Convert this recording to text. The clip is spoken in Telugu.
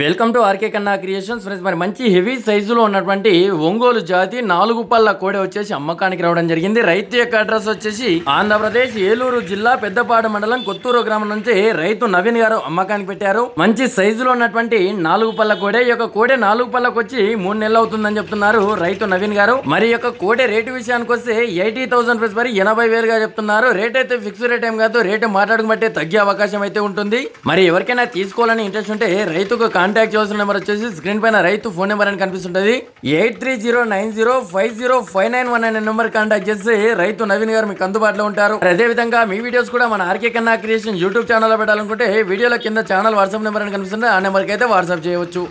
Welcome to RK Kanna creations friends మరి మంచి హెవీ సైజులో ఉన్నటువంటి ఒంగోలు జాతి నాలుగు పళ్ళ కోడి వచ్చేసి అమ్మకానికి రావడం జరిగింది. రైతు యొక్క అడ్రస్ వచ్చేసి ఆంధ్రప్రదేశ్ ఏలూరు జిల్లా పెద్దపాడు మండలం కొత్తూరు గ్రామం నుంచి రైతు నవీన్ గారు అమ్మకానికి పెట్టారు. మంచి సైజులో ఉన్నటువంటి నాలుగు పళ్ళ కోడే ఈ యొక్క కోడే నాలుగు పళ్ళకు వచ్చి మూడు నెలలు అవుతుందని చెప్తున్నారు రైతు నవీన్ గారు. మరి యొక్క కోడే రేటు విషయానికి వస్తే ఎయిటీ థౌసండ్ రూపీస్ మరి ఎనభై వేలుగా చెప్తున్నారు. రేట్ అయితే ఫిక్స్ రేట్ ఏం కాదు రేటు మాట్లాడుకు తగ్గే అవకాశం అయితే ఉంటుంది. మరి ఎవరికైనా తీసుకోవాలని ఇంట్రెస్ట్ ఉంటే రైతుకు కాంటాక్ట్ చేయాల్సిన నెంబర్ వచ్చేసి స్క్రీన్ పైన రైతు ఫోన్ నెంబర్ అని కనిపిస్తుంటది. Eight three zero nine zero five zero five nine one అనే నెంబర్ కాంటాక్ట్ చేసి రైతు నవీన్ గారు మీకు అందుబాటులో ఉంటారు. అదే విధంగా మీ వీడియోస్ కూడా మన ఆర్కే కన్నా క్రియేషన్ యూట్యూబ్ ఛానల్లో పెట్టాలనుకుంటే వీడియోల కింద ఛానల్ వాట్సాప్ నెంబర్ అని కనిపిస్తుంది. ఆ నెంబర్కి అయితే వాట్సాప్ చేయవచ్చు.